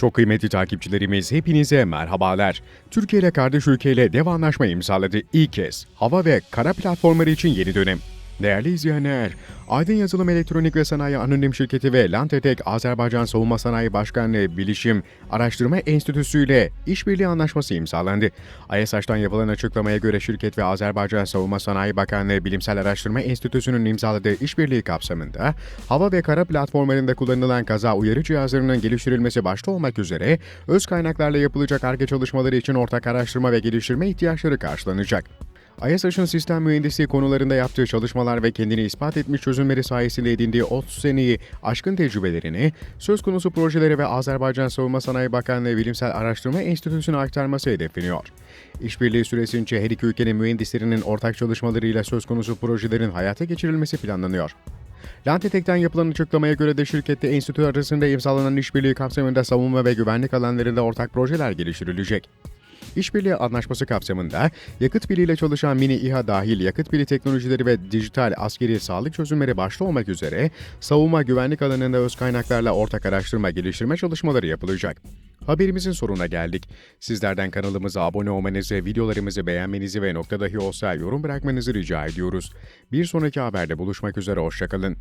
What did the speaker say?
Çok kıymetli takipçilerimiz hepinize merhabalar. Türkiye ile kardeş ülkeyle dev anlaşma imzaladı ilk kez. Hava ve kara platformları için yeni dönem. Değerli izleyenler, Aydın Yazılım Elektronik ve Sanayi Anonim Şirketi ve Lantetek Azerbaycan Savunma Sanayi Başkanlığı Bilişim Araştırma Enstitüsü ile işbirliği anlaşması imzalandı. ISH'tan yapılan açıklamaya göre şirket ve Azerbaycan Savunma Sanayi Bakanlığı Bilimsel Araştırma Enstitüsü'nün imzaladığı işbirliği kapsamında hava ve kara platformlarında kullanılan kaza uyarı cihazlarının geliştirilmesi başta olmak üzere öz kaynaklarla yapılacak ARGE çalışmaları için ortak araştırma ve geliştirme ihtiyaçları karşılanacak. ISH'ın sistem mühendisliği konularında yaptığı çalışmalar ve kendini ispat etmiş çözümleri sayesinde edindiği 30 seneyi aşkın tecrübelerini söz konusu projelere ve Azerbaycan Savunma Sanayi Bakanlığı Bilimsel Araştırma Enstitüsü'ne aktarması hedefleniyor. İşbirliği süresince her iki ülkenin mühendislerinin ortak çalışmalarıyla söz konusu projelerin hayata geçirilmesi planlanıyor. Lantetek'ten yapılan açıklamaya göre de şirkette enstitü arasında imzalanan işbirliği kapsamında savunma ve güvenlik alanlarında ortak projeler geliştirilecek. İşbirliği anlaşması kapsamında yakıt piliyle çalışan mini İHA dahil yakıt pili teknolojileri ve dijital askeri sağlık çözümleri başta olmak üzere savunma güvenlik alanında öz kaynaklarla ortak araştırma geliştirme çalışmaları yapılacak. Haberimizin sonuna geldik. Sizlerden kanalımıza abone olmanızı, videolarımızı beğenmenizi ve nokta dahi olsa yorum bırakmanızı rica ediyoruz. Bir sonraki haberde buluşmak üzere, hoşçakalın.